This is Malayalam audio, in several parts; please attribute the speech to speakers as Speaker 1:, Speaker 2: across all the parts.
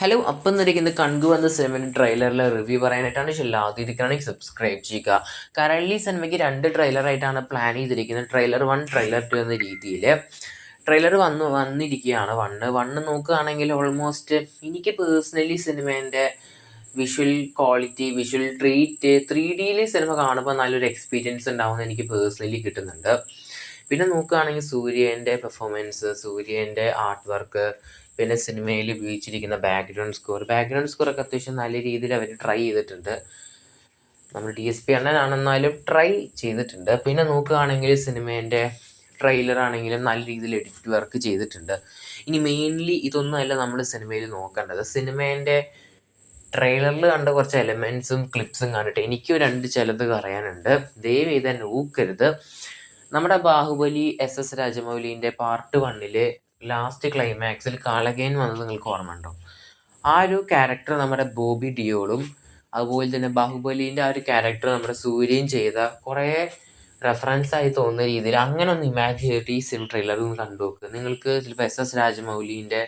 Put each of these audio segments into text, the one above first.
Speaker 1: ഹലോ അപ്പം എന്നിരിക്കുന്ന കൺകു എന്ന സിനിമയുടെ ട്രെയിലറിലെ റിവ്യൂ പറയാനായിട്ടാണ് ചില ആദ്യമാണെങ്കിൽ സബ്സ്ക്രൈബ് ചെയ്യുക. കറൻലി സിനിമയ്ക്ക് രണ്ട് ട്രെയിലറായിട്ടാണ് പ്ലാൻ ചെയ്തിരിക്കുന്നത്. ട്രെയിലർ വൺ ട്രെയിലർ ടു എന്ന രീതിയിൽ ട്രെയിലർ വന്നു വന്നിരിക്കുകയാണ്. വണ്ണ് വണ്ണ് നോക്കുകയാണെങ്കിൽ ഓൾമോസ്റ്റ് എനിക്ക് personally സിനിമേന്റെ visual quality visual treat three ഡിയിലെ cinema കാണുമ്പോൾ നല്ലൊരു എക്സ്പീരിയൻസ് ഉണ്ടാവുമെന്ന് എനിക്ക് പേഴ്സണലി കിട്ടുന്നുണ്ട്. പിന്നെ നോക്കുകയാണെങ്കിൽ സൂര്യന്റെ പെർഫോമൻസ് സൂര്യന്റെ ആർട്ട് വർക്ക് പിന്നെ സിനിമയിൽ ഉപയോഗിച്ചിരിക്കുന്ന ബാക്ക്ഗ്രൗണ്ട് സ്കോർ ബാക്ക്ഗ്രൗണ്ട് സ്കോർ ഒക്കെ അത്യാവശ്യം നല്ല രീതിയിൽ അവർ ട്രൈ ചെയ്തിട്ടുണ്ട്. നമ്മൾ ഡി എസ് പി അണ്ണനാണെന്നാലും ട്രൈ ചെയ്തിട്ടുണ്ട്. പിന്നെ നോക്കുകയാണെങ്കിൽ സിനിമേന്റെ ട്രെയിലർ ആണെങ്കിലും നല്ല രീതിയിൽ എഡിറ്റ് വർക്ക് ചെയ്തിട്ടുണ്ട്. ഇനി മെയിൻലി ഇതൊന്നുമല്ല നമ്മൾ സിനിമയിൽ നോക്കേണ്ടത്. സിനിമേന്റെ ട്രെയിലറിൽ കണ്ട കുറച്ച് എലമെൻസും ക്ലിപ്സും കണ്ടിട്ട് എനിക്ക് രണ്ട് ചിലത് പറയാനുണ്ട്. ദയവ് ചെയ്ത് എന്നെ ഊക്കരുത്. നമ്മുടെ ബാഹുബലി എസ് എസ് രാജമൗലിന്റെ പാർട്ട് വണ്ണിൽ ലാസ്റ്റ് ക്ലൈമാക്സിൽ കാളകേൻ വന്നത് നിങ്ങൾക്ക് ഓർമ്മ ഉണ്ടോ? ആ ഒരു ക്യാരക്ടർ നമ്മുടെ ബോബി ഡിയോളും അതുപോലെ തന്നെ ബാഹുബലിന്റെ ആ ഒരു ക്യാരക്ടർ നമ്മുടെ സൂര്യയും ചെയ്ത കുറേ റെഫറൻസ് ആയി തോന്നുന്ന രീതിയിൽ അങ്ങനെ ഒന്ന് ഇമാജിൻ ചെയ്തിട്ട് ഈ സിനിമ ട്രെയിലർ ഒന്ന് കണ്ടു നിങ്ങൾക്ക് ചിലപ്പോൾ എസ് എസ് രാജമൗലിന്റെ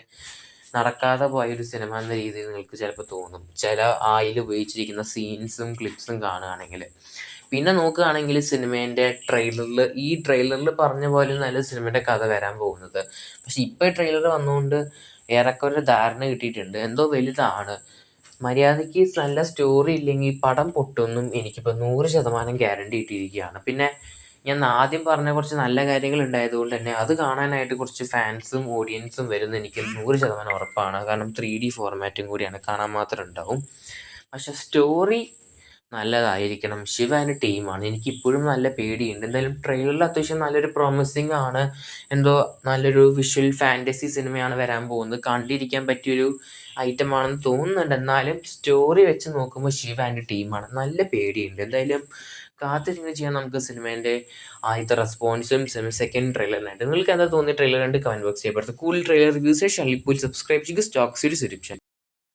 Speaker 1: നടക്കാതെ പോയൊരു സിനിമ എന്ന രീതിയിൽ നിങ്ങൾക്ക് ചിലപ്പോൾ തോന്നും. ചില ആയിൽ ഉപയോഗിച്ചിരിക്കുന്ന സീൻസും ക്ലിപ്സും കാണുകയാണെങ്കിൽ. പിന്നെ നോക്കുകയാണെങ്കിൽ സിനിമേന്റെ ട്രെയിലറിൽ ഈ ട്രെയിലറിൽ പറഞ്ഞ പോലെ നല്ല സിനിമയുടെ കഥ വരാൻ പോകുന്നത്. പക്ഷെ ഇപ്പോൾ ഈ ട്രെയിലർ വന്നുകൊണ്ട് ഏറെക്കുറെ ഒരു ധാരണ കിട്ടിയിട്ടുണ്ട്. എന്തോ വലുതാണ്. മര്യാദയ്ക്ക് നല്ല സ്റ്റോറി ഇല്ലെങ്കിൽ പടം പൊട്ടുമെന്നും എനിക്കിപ്പോൾ നൂറ് ശതമാനം ഗ്യാരണ്ടി കിട്ടിയിരിക്കുകയാണ് പിന്നെ ഞാൻ ആദ്യം പറഞ്ഞ കുറച്ച് നല്ല കാര്യങ്ങൾ ഉണ്ടായതുകൊണ്ട് തന്നെ അത് കാണാനായിട്ട് കുറച്ച് ഫാൻസും ഓഡിയൻസും വരുന്ന എനിക്ക് നൂറ് ശതമാനം ഉറപ്പാണ്. കാരണം ത്രീ ഡി ഫോർമാറ്റും കൂടിയാണ് കാണാൻ മാത്രം ഉണ്ടാവും. പക്ഷെ സ്റ്റോറി നല്ലതായിരിക്കണം. ശിവ അതിന്റെ ടീമാണ് എനിക്കിപ്പോഴും നല്ല പേടിയുണ്ട്. എന്തായാലും ട്രെയിലറിൽ അത്യാവശ്യം നല്ലൊരു പ്രോമിസിങ് ആണ്. എന്തോ നല്ലൊരു വിഷ്വൽ ഫാന്റസി സിനിമയാണ് വരാൻ പോകുന്നത്. കണ്ടിരിക്കാൻ പറ്റിയൊരു ഐറ്റം ആണെന്ന് തോന്നുന്നുണ്ട്. എന്നാലും സ്റ്റോറി വെച്ച് നോക്കുമ്പോൾ ശിവ ആൻഡ് ടീമാണ് നല്ല പേടിയുണ്ട്. എന്തായാലും കാത്തിരിങ്ങനെ ചെയ്യാൻ നമുക്ക് സിനിമേന്റെ ആദ്യത്തെ റെസ്പോൺസും സിനിമ സെക്കൻഡ് ട്രെയിലറിനായിട്ട് നിങ്ങൾക്ക് എന്താ തോന്നിയ ട്രെയിലർ കണ്ട് കമന്റ് ബോക്സ് ചെയ്യപ്പെടുന്നത് കൂടുതൽ ട്രെയിലർ റിവ്യൂസ് ഷള്ളിപ്പൂൽ സബ്സ്ക്രൈബ് ചെയ്യുക. Stock series ഒരുപ്ഷൻ